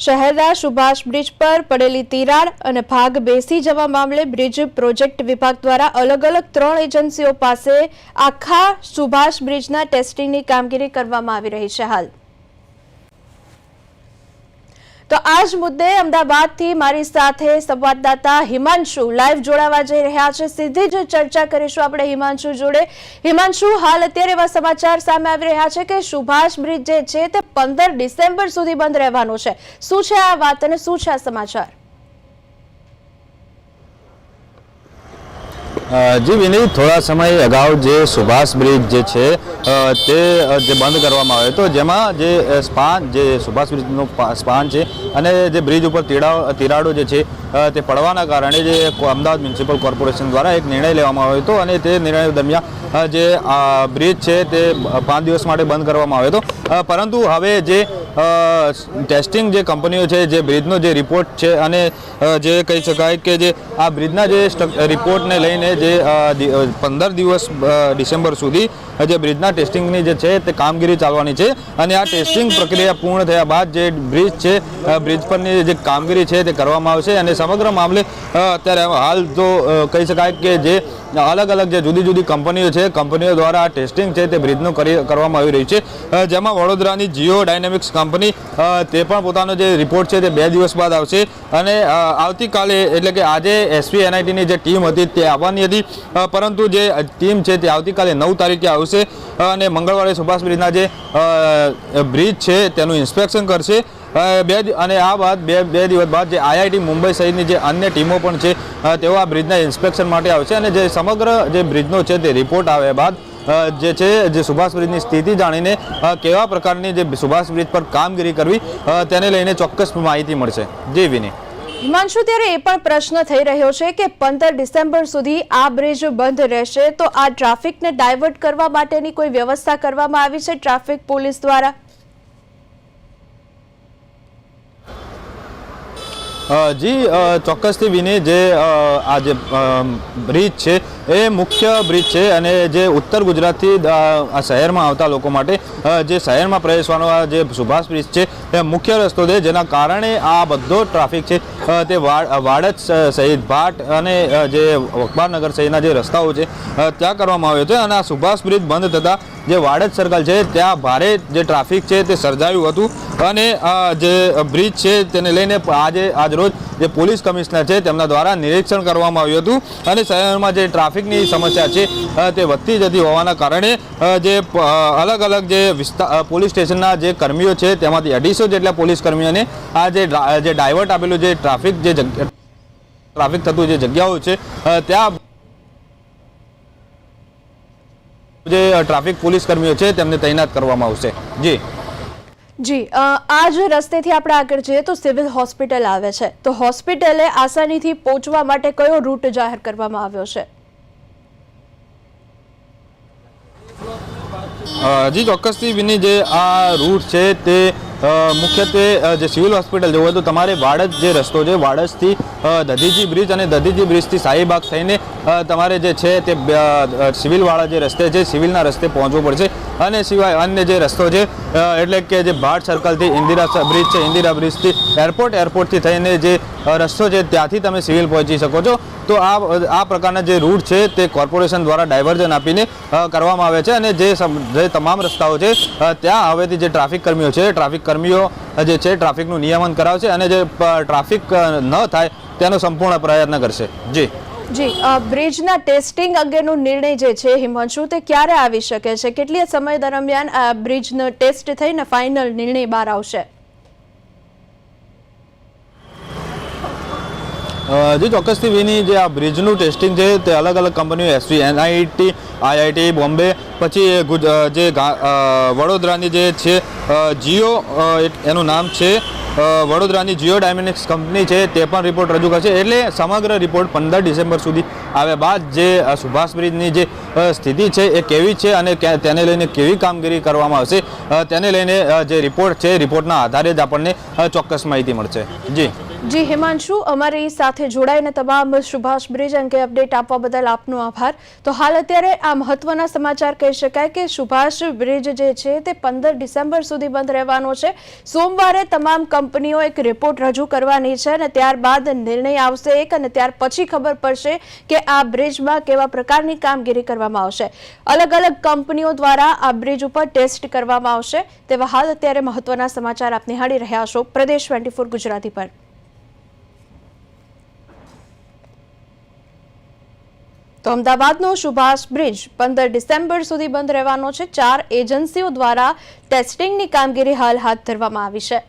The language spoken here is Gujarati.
શહેરના સુભાષ બ્રિજ પર પડેલી તિરાડ અને ભાગ બેસી જવા મામલે બ્રિજ પ્રોજેક્ટ વિભાગ દ્વારા અલગ અલગ ત્રણ એજન્સીઓ પાસે આખા સુભાષ બ્રિજના ટેસ્ટિંગની કામગીરી કરવામાં આવી રહી છે હાલ. તો આ જ મુદ્દે અમદાવાદથી મારી સાથે સંવાદદાતા હિમાંશુ લાઈવ જોડાવા જઈ રહ્યા છે. સીધી જ ચર્ચા કરીશું આપણે હિમાંશુ જોડે. હિમાંશુ, હાલ અત્યારે એવા સમાચાર સામે આવી રહ્યા છે કે સુભાષ બ્રિજ જે છે તે પંદર ડિસેમ્બર સુધી બંધ રહેવાનું છે. શું છે આ વાત અને શું છે આ સમાચાર? જી વિનીત થોડા સમય અગાઉ જે સુભાષ બ્રિજ જે છે તે જે બંધ કરવામાં આવ્યો હતો, જેમાં જે સ્પાન, જે સુભાષ બ્રિજનો સ્પાન છે અને જે બ્રિજ ઉપર તિરાડો તિરાડો જે છે તે પડવાના કારણે જે અમદાવાદ મ્યુનિસિપલ કોર્પોરેશન દ્વારા એક નિર્ણય લેવામાં આવ્યો હતો અને તે નિર્ણય દરમિયાન જે બ્રિજ છે તે પાંચ દિવસ માટે બંધ કરવામાં આવ્યો હતો. પરંતુ હવે જે ટેસ્ટિંગ જે કંપનીઓ છે, જે બ્રિજનો જે રિપોર્ટ છે અને જે કહી શકાય કે જે આ બ્રિજના જે રિપોર્ટને લઈને જે પંદર દિવસ ડિસેમ્બર સુધી જે બ્રિજના ટેસ્ટિંગની જે છે તે કામગીરી ચાલવાની છે અને આ ટેસ્ટિંગ પ્રક્રિયા પૂર્ણ થયા બાદ જે બ્રિજ છે બ્રિજ પરની જે કામગીરી છે તે કરવામાં આવશે અને સમગ્ર મામલે અત્યારે હાલ તો કહી શકાય કે જે અલગ અલગ જે જુદી જુદી કંપનીઓ છે, કંપનીઓ દ્વારા આ ટેસ્ટિંગ છે તે બ્રિજનું કરી, કરવામાં આવી રહ્યું છે. જેમાં વડોદરાની જીઓ ડાયનેમિક્સ કંપની તે પણ પોતાનો જે રિપોર્ટ છે તે બે દિવસ બાદ આવશે. અને આવતીકાલે એટલે કે આજે એસપી એનઆઈટીની જે ટીમ હતી તે આવવાની હતી. પરંતુ જે ટીમ છે તે આવતીકાલે નવ તારીખે આવશે અને મંગળવારે સુભાષ બ્રિજના જે બ્રિજ છે તેનું ઇન્સ્પેક્શન કરશે. બે અને આ બાદ બે બે દિવસ બાદ જે આઈઆઈટી મુંબઈ સહિતની જે અન્ય ટીમો પણ છે તેઓ આ બ્રિજના ઇન્સ્પેક્શન માટે આવશે. અને જે સમગ્ર જે બ્રિજનો છે તે રિપોર્ટ આવ્યા બાદ જે છે જે સુભાષ બ્રિજની સ્થિતિ જાણીને કેવા પ્રકારની જે સુભાષ બ્રિજ પર કામગીરી કરવી તેને લઈને ચોક્કસ માહિતી મળશે. જે વિની હિમાંશુ ત્યારે એ પણ પ્રશ્ન થઈ રહ્યો છે કે પંદર ડિસેમ્બર સુધી આ બ્રિજ બંધ રહેશે તો આ ટ્રાફિકને ડાયવર્ટ કરવા માટેની કોઈ વ્યવસ્થા કરવામાં આવી છે ટ્રાફિક પોલીસ દ્વારા? જી ચોક્કસથી વિને જે આ જે બ્રિજ છે એ મુખ્ય બ્રિજ છે અને જે ઉત્તર ગુજરાતથી આ શહેરમાં આવતા લોકો માટે જે શહેરમાં પ્રવેશવાનો આ જે સુભાષ બ્રિજ છે, એ મુખ્ય રસ્તો છે, જેના કારણે આ બધો ટ્રાફિક છે તે વાડજ સહિત ભાટ અને જે અખબારનગર સહિતના જે રસ્તાઓ છે ત્યાં કરવામાં આવ્યો છે અને આ સુભાષ બ્રિજ બંધ થતાં જે વાડજ સર્કલ છે, ત્યાં ભારે જે ટ્રાફિક છે, તે સર્જાયું હતું. અને જે બ્રિજ છે, તેને લઈને આજે, આજ રોજ જે પોલીસ કમિશનર છે, તેમના દ્વારા નિરીક્ષણ કરવામાં આવ્યું હતું. અને શહેરમાં જે ટ્રાફિકની સમસ્યા છે તે વધતી જતી હોવાના કારણે જે અલગ અલગ જે વિસ્તાર પોલીસ સ્ટેશનના જે કર્મીઓ છે, તેમાંથી અઢીસો જેટલા પોલીસ કર્મીઓને આ જે ડાયવર્ટ આપેલું જે ટ્રાફિક જે ટ્રાફિક થતું જે જગ્યાઓ છે ત્યાં જે ટ્રાફિક પોલીસ કર્મીઓ છે, તેમને તૈનાત કરવામાં આવશે. જી. જી આ જ રસ્તેથી આપણે આગળ જઈએ તો સિવિલ હોસ્પિટલ આવે છે. તો હોસ્પિટલે આસાનીથી પહોંચવા માટે કયો રૂટ જાહેર કરવામાં આવ્યો છે? જી, ચોક્કસથી વિની જે આ રૂટ છે તે મુખ્યત્વે જે સિવિલ હોસ્પિટલ જવું હોય તો તમારે વાડજ જે રસ્તો છે, વાડજથી દધીજી બ્રિજ અને દધીજી બ્રિજથી શાહીબાગ થઈને તમારે જે છે તે સિવિલવાળા જે રસ્તે છે, સિવિલના રસ્તે પહોંચવું પડશે. અને સિવાય અન્ય જે રસ્તો છે એટલે કે જે ભાટ સર્કલથી ઇન્દિરા બ્રિજ છે, ઇન્દિરા બ્રિજથી એરપોર્ટ, એરપોર્ટથી થઈને જે રસ્તો છે, ત્યાંથી તમે સિવિલ પહોંચી શકો છો. તો આ આ પ્રકારના જે રૂટ છે, તે કોર્પોરેશન દ્વારા ડાયવર્ઝન આપીને કરવામાં આવે છે. અને જે તમામ રસ્તાઓ છે ત્યાં હવેથી જે ટ્રાફિક કર્મીઓ છે, ટ્રાફિક કર્મીઓ જે છે, ટ્રાફિકનું નિયમન કરાવશે અને જે ટ્રાફિક ન થાય તેનો સંપૂર્ણ પ્રયત્ન કરશે. જી. જી બ્રિજના ટેસ્ટિંગ અંગેનો નિર્ણય જે છે, હિમાંશુ, તે ક્યારે આવી શકે છે? કેટલી સમય દરમિયાન બ્રિજનો ટેસ્ટ થઈને ફાઇનલ નિર્ણય બહાર આવશે? જે ચોક્કસથી વિની જે આ બ્રિજનું ટેસ્ટિંગ છે, તે અલગ અલગ કંપનીઓ એસવી એનઆઈટી આઈઆઈટી બોમ્બે પછી જે વડોદરાની જે છે જીઓ એનું નામ છે વડોદરાની જીઓ ડાયમેનિક્સ કંપની છે, તે પણ રિપોર્ટ રજૂ કરશે, એટલે સમગ્ર રિપોર્ટ પંદર ડિસેમ્બર સુધી આવ્યા બાદ જે સુભાષ બ્રિજની જે સ્થિતિ છે, એ કેવી છે અને તેને લઈને કેવી કામગીરી કરવામાં આવશે તેને લઈને જે રિપોર્ટ છે રિપોર્ટના આધારે જ આપણને ચોક્કસ માહિતી મળશે. જી. જી, હિમાંશુ, અમારી સાથે જોડાઈને તમામ સુભાષ બ્રિજ અંગે અપડેટ આપવા બદલ આપનો આભાર. તો હાલ અત્યારે આ મહત્વના સમાચાર કહી શકાય કે સુભાષ બ્રિજ જે છે તે પંદર ડિસેમ્બર સુધી બંધ રહેવાનો છે. સોમવારે તમામ કંપનીઓ એક રિપોર્ટ રજૂ કરવાની છે અને ત્યારબાદ નિર્ણય આવશે એક અને ત્યાર પછી ખબર પડશે કે આ બ્રિજમાં કેવા પ્રકારની કામગીરી કરવામાં આવશે. અલગ અલગ કંપનીઓ દ્વારા આ બ્રિજ ઉપર ટેસ્ટ કરવામાં આવશે. તેવા હાલ અત્યારે મહત્વના સમાચાર આપ નિહાળી રહ્યા છો. પ્રદેશ ટ્વેન્ટી ગુજરાતી પર. તો અમદાવાદનો સુભાષ બ્રિજ પંદર ડિસેમ્બર સુધી બંધ રહેવાનો છે. ચાર એજન્સીઓ દ્વારા ટેસ્ટિંગની કામગીરી હાલ હાથ ધરવામાં આવી છે.